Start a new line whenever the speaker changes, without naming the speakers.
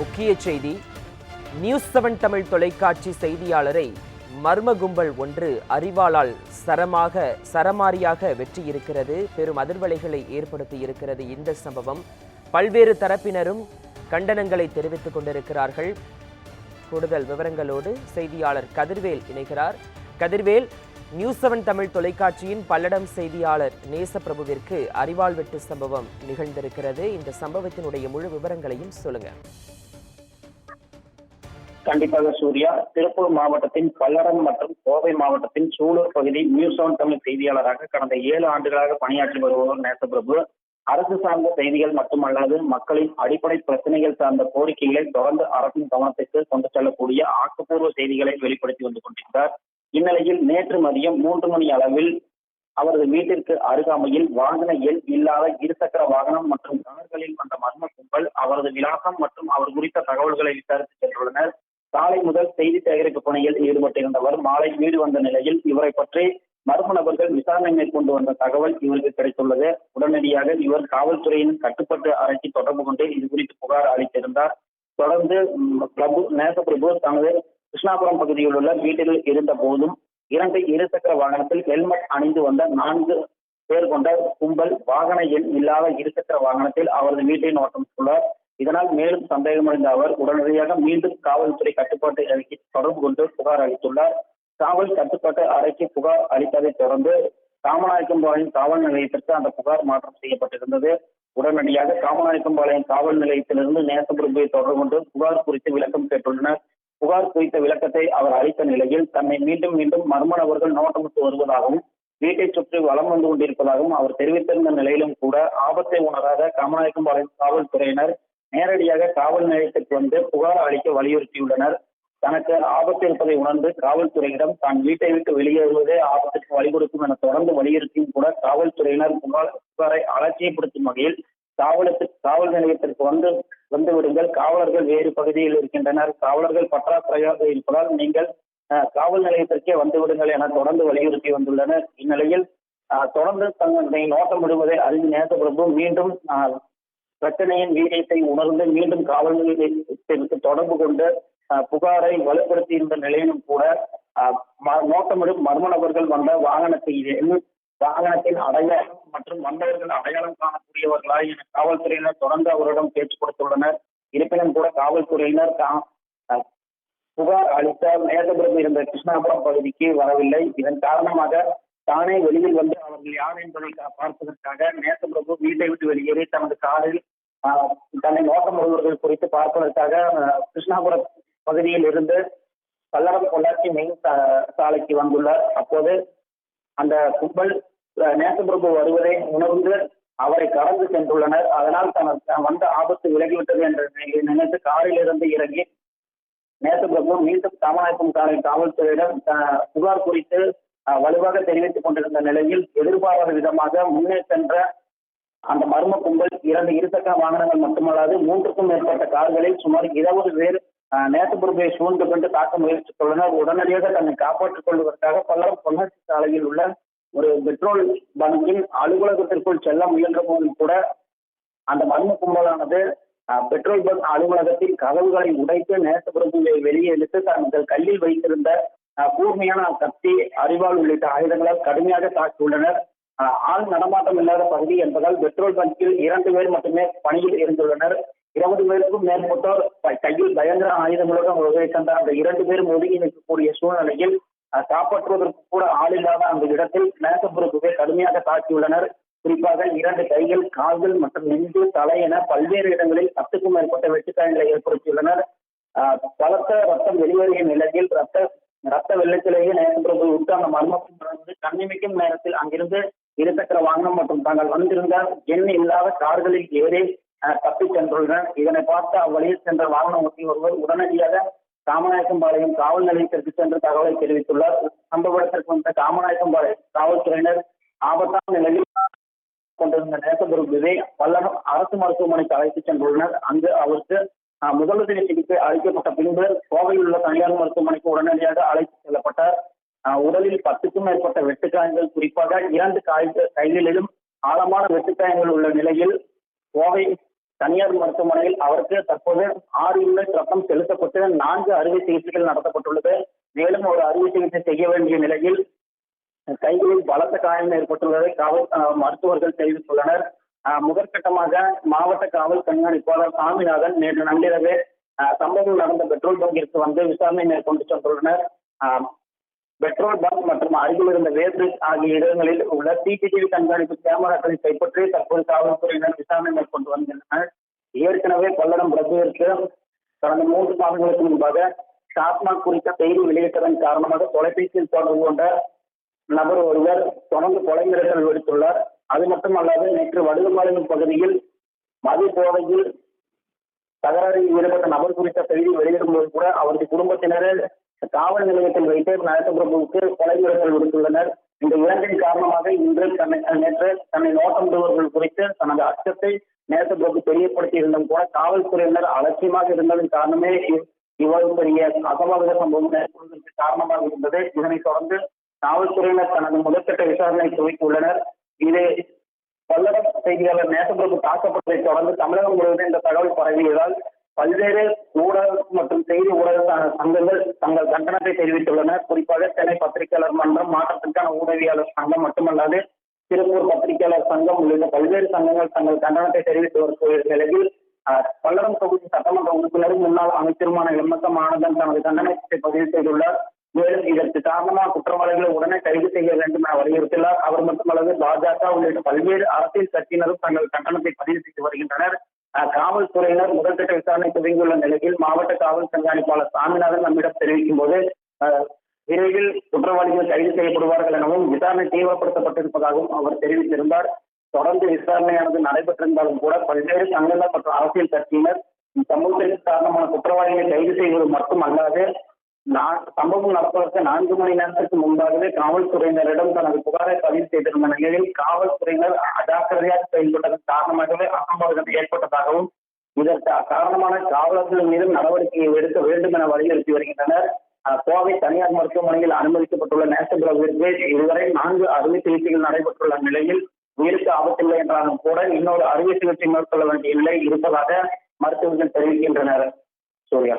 முக்கிய செய்தி news seven Tamil தொலைக்காட்சி செய்தியாளரை மர்ம கும்பல் ஒன்று அறிவாளால் சரமாக சரமாரியாக வெற்றியிருக்கிறது. பெரும் அதிர்வலைகளை ஏற்படுத்தி இருக்கிறது இந்த சம்பவம். பல்வேறு தரப்பினரும் கண்டனங்களை தெரிவித்துக் கொண்டிருக்கிறார்கள். கூடுதல் விவரங்களோடு செய்தியாளர் கதிர்வேல் இணைகிறார். கதிர்வேல் நியூஸ் செவன் தமிழ் தொலைக்காட்சியின் பல்லடம் செய்தியாளர் நேசப்பிரபுவிற்கு அறிவாள் வெட்டு சம்பவம் நிகழ்ந்திருக்கிறது. இந்த சம்பவத்தினுடைய முழு விவரங்களையும் சொல்லுங்கள்
கண்டிப்பாக சூர்யா. திருப்பூர் மாவட்டத்தின் பல்லடம் மற்றும் கோவை மாவட்டத்தின் சூலூர் பகுதி நியூஸ் ஆன் தமிழ் செய்தியாளராக கடந்த ஏழு ஆண்டுகளாக பணியாற்றி வருபவர் நேசப்பிரபு அரசு சார்ந்த செய்திகள் மட்டுமல்லாது மக்களின் அடிப்படை பிரச்சனைகள் சார்ந்த கோரிக்கைகளை தொடர்ந்து அரசின் கவனத்திற்கு கொண்டு செல்லக்கூடிய ஆக்கப்பூர்வ செய்திகளை வெளிப்படுத்தி வந்து கொண்டிருந்தார். இந்நிலையில் நேற்று மதியம் மூன்று மணி அளவில் அவரது வீட்டிற்கு அருகாமையில் வாகன எண் இல்லாத இருசக்கர வாகனம் மற்றும் கார்களில் வந்த மர்ம கும்பல் அவரது விலாசம் மற்றும் அவர் குறித்த தகவல்களை விசாரித்து சென்றுள்ளனர். காலை முதல் செய்தி சேகரிப்பு பணியில் ஈடுபட்டிருந்தவர் மாலை வீடு வந்த நிலையில் இவரை பற்றி மர்ம நபர்கள் விசாரணை மேற்கொண்டு வந்த தகவல் இவருக்கு கிடைத்துள்ளது. உடனடியாக இவர் காவல்துறையின் கட்டுப்பாட்டு அறைக்கு தொடர்பு கொண்டு இது குறித்து புகார் அளித்திருந்தார். தொடர்ந்து ம், பிரபு தனது கிருஷ்ணாபுரம் பகுதியில் உள்ள வீட்டில் இருந்த போதும் இரண்டு இருசக்கர வாகனத்தில் ஹெல்மெட் அணிந்து வந்த நான்கு பேர் கொண்ட கும்பல் வாகன எண் இல்லாத இருசக்கர வாகனத்தில் அவரது வீட்டை நோட்டம் உள்ளார் இதனால் மேலும் சந்தேகமடைந்த அவர் உடனடியாக மீண்டும் காவல்துறை கட்டுப்பாட்டு அறைக்கு தொடர்பு கொண்டு புகார் அளித்துள்ளார். காவல் கட்டுப்பாட்டு அறைக்கு புகார் அளித்ததை தொடர்ந்து காமநாயக்கம்பாளையம் காவல் நிலையத்திற்கு அந்த புகார் மாற்றம் செய்யப்பட்டிருந்தது. உடனடியாக காமநாயக்கம்பாளையம் காவல் நிலையத்திலிருந்து நேசபுரம்பை தொடர்பு கொண்டு புகார் குறித்து விளக்கம் கேட்டுள்ளனர். புகார் குறித்த விளக்கத்தை அவர் அளித்த நிலையில் தன்னை மீண்டும் மீண்டும் மர்ம நபர்கள் நோட்டமிட்டு வருவதாகவும் வீட்டை சுற்றி வலம் வந்து கொண்டிருப்பதாகவும் அவர் தெரிவித்திருந்த நிலையிலும் கூட ஆபத்தை உணராத காமநாயக்கம்பாளையம் காவல்துறையினர் நேரடியாக காவல் நிலையத்திற்கு வந்து புகார் அளிக்க வலியுறுத்தியுள்ளனர். தனக்கு ஆபத்து இருப்பதை உணர்ந்து காவல்துறையிடம் தான் வீட்டை விட்டு வெளியேறுவதே ஆபத்துக்கு வழிகொடுக்கும் என தொடர்ந்து வலியுறுத்தியும் கூட காவல்துறையினர் புகார் புகாரை அலட்சியப்படுத்தும் வகையில் காவலத்துக்கு காவல் நிலையத்திற்கு வந்து வந்து விடுங்கள். காவலர்கள் வேறு பகுதியில் இருக்கின்றனர். காவலர்கள் பற்றாக்குறையாக இருப்பதால் நீங்கள் அஹ், காவல் நிலையத்திற்கே வந்து விடுங்கள் என தொடர்ந்து வலியுறுத்தி வந்துள்ளனர். இந்நிலையில் தொடர்ந்து தங்களை நோட்டம் விடுவதை அறிந்து நேசப்பிரபு மீண்டும் பிரச்சனையின் வீரியத்தை உணர்ந்து மீண்டும் காவல் நிலையத்திற்கு தொடர்பு கொண்டு புகாரை புகாரை வலுப்படுத்தியிருந்த நிலையிலும் கூட ம- நோட்டமிடும் மர்ம நபர்கள் வந்த வாகனத்தை வாகனத்தின் அடையாளம் மற்றும் வந்தவர்கள் அடையாளம் காணக்கூடியவர்களா என காவல்துறையினர் தொடர்ந்து அவரிடம் பேச்சு கொடுத்துள்ளனர். இருப்பினும் கூட காவல்துறையினர் தா- புகார் அளித்த மேதபுரம் இருந்த கிருஷ்ணாபுரம் பகுதிக்கு வரவில்லை. இதன் காரணமாக தானே வெளியில் வந்து அவர்கள் யார் என்பதை பார்ப்பதற்காக பார்ப்பதற்காக நேசபிரபு வீட்டை விட்டு வெளியேறி தனது காரில் தன்னை தன்னை நோக்கமுள்ளவர்கள் குறித்து பார்ப்பதற்காக கிருஷ்ணாபுரம் பகுதியில் இருந்து பல்லடம் பொள்ளாச்சி மெயின் சா- சாலைக்கு வந்துள்ளார். அப்போது அந்த கும்பல் நேசபிரபு வருவதை உணர்ந்து அவரை கடந்து சென்றுள்ளனர். அதனால் தனது வந்த ஆபத்து விலகிவிட்டது என்று நினைத்து காரில் இருந்து இறங்கி நேசபிரபு மீண்டும் காமநாயக்கம் சாலை காவல்துறையிடம் புகார் குறித்து வலுவாக தெரிவித்துக் கொண்டிருந்த நிலையில் எதிர்பாராத விதமாக முன்னே சென்ற அந்த மர்ம கும்பல் இரண்டு இருசக்கர வாகனங்கள் மட்டுமல்லாது மூன்றுக்கும் மேற்பட்ட கார்களில் சுமார் இருபது பேர் அஹ், நேசப்பிரபுவை சூழ்ந்து கொண்டு தாக்க முயற்சித்துள்ளனர். உடனடியாக தன்னை காப்பாற்றிக் கொள்வதற்காக பல்லவம் பொன்னாட்சி சாலையில் உள்ள ஒரு பெட்ரோல் பங்கின் அலுவலகத்திற்குள் செல்ல முயன்ற போதும் கூட அந்த மர்ம கும்பலானது பெட்ரோல் பங்க் அலுவலகத்தின் கதவுகளை உடைத்து நேசப்பிரபுவை வெளியே இழுத்து தங்கள் கையில் வைத்திருந்த கூர்மையான கத்தி அறிவால் உள்ளிட்ட ஆயுதங்களால் கடுமையாக தாக்கியுள்ளனர். ஆள் நடமாட்டம் இல்லாத பகுதி என்பதால் பெட்ரோல் பங்கில் இரண்டு பேர் மட்டுமே பணியில் இருந்துள்ளனர். இருபது பேருக்கும் மேற்பட்டோர் கையில் பயங்கர ஆயுதங்களுடன் உதவி சென்ற அந்த இரண்டு பேரும் ஒதுங்கி நிற்கக்கூடிய சூழ்நிலையில் காப்பாற்றுவதற்கு கூட ஆள் இல்லாத அந்த இடத்தில் நேசப்பிரபுவை கடுமையாக தாக்கியுள்ளனர். குறிப்பாக இரண்டு கைகள் கால்கள் மற்றும் நெஞ்சு தலை என பல்வேறு இடங்களில் பத்துக்கும் மேற்பட்ட வெட்டுக்காயங்களை ஏற்படுத்தியுள்ளனர். ஆஹ் பலத்த ரத்தம் வெளியேறிய நிலையில் ரத்த ரத்த வெள்ளத்திலேயே நேசப்பிரபு விட்டு அந்த மர்மம் கண்ணிமிக்கும் கண்ணிமைக்கும் நேரத்தில் அங்கிருந்து இருசக்கர வாகனம் மற்றும் தாங்கள் வந்திருந்த எண் இல்லாத கார்களில் ஏறி தப்பி சென்றுள்ளனர். இதனை பார்த்து அவ்வழியில் சென்ற வாகனம் ஒட்டி ஒருவர் உடனடியாக காமநாயக்கம்பாளையம் காவல் நிலையத்திற்கு சென்று தகவலை தெரிவித்துள்ளார். சம்பவ இடத்திற்கு வந்த காமநாயக்கம்பாளையம் காவல்துறையினர் ஆபத்தான நிலையில் கொண்டிருந்த நேசகுருவினை பல்லடம் அரசு மருத்துவமனைக்கு அழைத்துச் சென்றுள்ளனர். அங்கு அவருக்கு முதலுதவி சிகிச்சை அளிக்கப்பட்ட பின்பு கோவையில் உள்ள தனியார் மருத்துவமனைக்கு உடனடியாக அழைத்து செல்லப்பட்டார். உடலில் பத்துக்கும் மேற்பட்ட வெட்டுக்காயங்கள் குறிப்பாக இரண்டு காய்கள் கைகளிலும் ஆழமான வெட்டுக்காயங்கள் உள்ள நிலையில் கோவை தனியார் மருத்துவமனையில் அவருக்கு தற்போது ஆறு யூனிட் ரத்தம் செலுத்தப்பட்டு நான்கு அறுவை சிகிச்சைகள் நடத்தப்பட்டுள்ளது. மேலும் ஒரு அறுவை சிகிச்சை செய்ய வேண்டிய நிலையில் கைகளில் பலத்த காயம் ஏற்பட்டுள்ளதை காவல் மருத்துவர்கள் தெரிவித்துள்ளனர். முதற்கட்டமாக மாவட்ட காவல் கண்காணிப்பாளர் சாமிநாதன் நேற்று நள்ளிரவு அஹ், சம்பவம் நடந்த பெட்ரோல் பங்கிற்கு வந்து விசாரணை மேற்கொண்டு சென்றுள்ளனர். பெட்ரோல் பங்க் மற்றும் அருகில் இருந்த வேப்ரிக் ஆகிய இடங்களில் உள்ள சிசிடிவி கண்காணிப்பு கேமராக்களை கைப்பற்றி தற்போது காவல்துறையினர் விசாரணை மேற்கொண்டு வருகின்றனர். ஏற்கனவே பல்லடம் பிரபுவிற்கு கடந்த மூன்று மாதங்களுக்கு முன்பாக டாஸ்மாக் குறித்த செய்தி வெளியிட்டதன் காரணமாக தொலைபேசியில் தொடர்பு கொண்ட நபர் ஒருவர் தொடர்ந்து கொலை மிரட்டல் விடுத்துள்ளார். அது மட்டுமல்லாது நேற்று வடுகம்பாளையம் பகுதியில் மது போதையில் தகராறில் ஈடுபட்ட நபர் குறித்த செய்தி வெளியிடும்போது கூட அவரது குடும்பத்தினரே காவல் நிலையத்தில் வைத்து நேசப்பிரபுவுக்கு கொலை மிரட்டல் விடுத்துள்ளனர். இந்த இரண்டின் காரணமாக இன்று தன்னை நேற்று தன்னை நோட்டமிடுவர்கள் குறித்து தனது அச்சத்தை நேசப்பிரபு தெரியப்படுத்தி இருந்தும் கூட காவல்துறையினர் அலட்சியமாக இருந்ததன் காரணமே இவ்- இவ்வளவு பெரிய அசம்பாவித சம்பவம் ஏற்படுவதற்கு காரணமாக இருந்தது. இதனைத் தொடர்ந்து காவல்துறையினர் தனது முதற்கட்ட விசாரணை துவக்கியுள்ளனர். இது பல்லடம் செய்தியாளர் நேசப்பிரபு தாக்கப்பட்டதை தொடர்ந்து தமிழகம் முழுவதும் இந்த தகவல் பரவியதால் பல்வேறு ஊடக மற்றும் செய்தி ஊடக சங்கங்கள் தங்கள் கண்டனத்தை தெரிவித்துள்ளனர் குறிப்பாக சென்னை பத்திரிகையாளர் மன்றம் மாற்றத்திற்கான ஊடகவியாளர் சங்கம் மட்டுமல்லாது திருப்பூர் பத்திரிகையாளர் சங்கம் உள்ளிட்ட பல்வேறு சங்கங்கள் தங்கள் கண்டனத்தை தெரிவித்து வரும் நிலையில் பல்லடம் தொகுதி சட்டமன்ற உறுப்பினரும் முன்னாள் அமைச்சருமான எம் எஸ் எம் ஆனந்தன் தனது கண்டனத்தை பதிவு செய்துள்ளார். மேலும் இதற்கு காரணமாக குற்றவாளிகளை உடனே கைது செய்ய வேண்டும் என வலியுறுத்தியுள்ளார். அவர் மட்டுமல்லாது பாஜக உள்ளிட்ட பல்வேறு அரசியல் கட்சியினரும் தங்கள் கண்டனத்தை பதிவு செய்து வருகின்றனர். காவல்துறையினர் முதற்கட்ட விசாரணை துவங்கியுள்ள நிலையில் மாவட்ட காவல் கண்காணிப்பாளர் சாமிநாதன் நம்மிடம் தெரிவிக்கும் போது விரைவில் குற்றவாளிகள் கைது செய்யப்படுவார்கள் எனவும் விசாரணை தீவிரப்படுத்தப்பட்டிருப்பதாகவும் அவர் தெரிவித்திருந்தார். தொடர்ந்து விசாரணையானது நடைபெற்றிருந்தாலும் கூட பல்வேறு சங்கங்கள் மற்றும் அரசியல் கட்சியினர் சமூகத்திற்கு காரணமான குற்றவாளிகளை கைது செய்வது மட்டும் அல்லாது சம்பவம் நடப்பதற்கு நான்கு மணி நேரத்திற்கு முன்பாகவே காவல்துறையினரிடம் தனது புகாரை பதிவு செய்திருந்த நிலையில் காவல்துறையினர் அஜாக்கிரதையாக செயல்பட்டதன் காரணமாகவே அசம்பாவிதம் ஏற்பட்டதாகவும் இதற்கு காரணமான காவலர்கள் மீது நடவடிக்கை எடுக்க வேண்டும் என வலியுறுத்தி வருகின்றனர். கோவை தனியார் மருத்துவமனையில் அனுமதிக்கப்பட்டுள்ள நேசபிரபுவிற்கு இதுவரை நான்கு அறுவை சிகிச்சைகள் நடைபெற்றுள்ள நிலையில் உயிருக்கு ஆபத்தில்லை என்றாலும் கூட இன்னொரு அறுவை சிகிச்சை மேற்கொள்ள வேண்டிய நிலை இருப்பதாக மருத்துவர்கள் தெரிவிக்கின்றனர். சூர்யா.